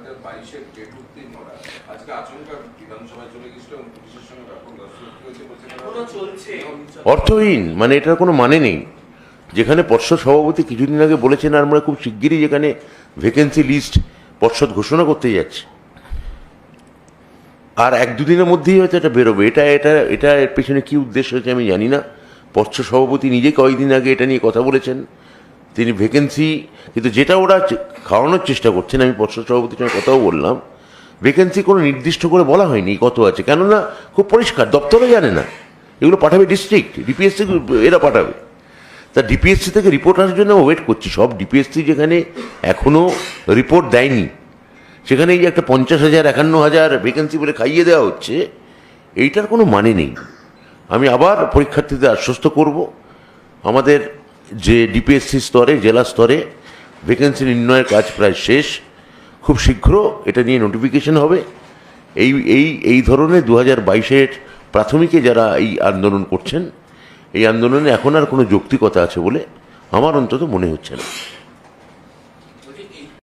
হাজার বাইশের ডেট উত্তীর্ণ করা আজকে আচমকা বিধানসভায় চলে গেছিল এবং পুলিশের সঙ্গে ব্যাপক হয়েছে অর্থহীন মানে এটার কোনো মানে নেই। যেখানে পর্ষদ সভাপতি কিছুদিন আগে বলেছেন আর আমরা খুব শিগগিরই যেখানে ভ্যাকেন্সি লিস্ট পর্ষদ ঘোষণা করতে যাচ্ছে। আর এক দুদিনের মধ্যেই হয়তো এটা বেরোবে। এটা এটা এটা এর পেছনে কি উদ্দেশ্য হচ্ছে আমি জানি না। পর্ষদ সভাপতি নিজে কয়েকদিন আগে এটা নিয়ে কথা বলেছেন। তিনি ভ্যাকেন্সি কিন্তু যেটা ওরা খাওয়ানোর চেষ্টা করছেন, আমি পর্ষদ সভাপতির সঙ্গে কথাও বললাম ভ্যাকেন্সি কোনো নির্দিষ্ট করে বলা হয়নি কত আছে, কেননা খুব পরিষ্কার, দপ্তরও জানে না। এগুলো পাঠাবে ডিস্ট্রিক্ট ডিপিএসসি এরা পাঠাবে। তা ডিপিএসসি থেকে রিপোর্ট আসার জন্য ওয়েট করছি, সব ডিপিএসসি যেখানে এখনও রিপোর্ট দেয়নি, সেখানে এই একটা পঞ্চাশ হাজার, একান্ন হাজার ভ্যাকেন্সি বলে খাইয়ে দেওয়া হচ্ছে, এইটার কোনো মানে নেই। আমি আবার পরীক্ষার্থীদের আশ্বস্ত করব, আমাদের যে ডিপিএসসি স্তরে, জেলা স্তরে ভ্যাকেন্সি নির্ণয়ের কাজ প্রায় শেষ। খুব শীঘ্র এটা নিয়ে নোটিফিকেশন হবে। এই এই এই ধরনের দু হাজার বাইশের প্রাথমিকে যারা এই আন্দোলন করছেন, এই আন্দোলনে এখন আর কোনো যৌক্তিকতা আছে বলে আমার অন্তত মনে হচ্ছে না।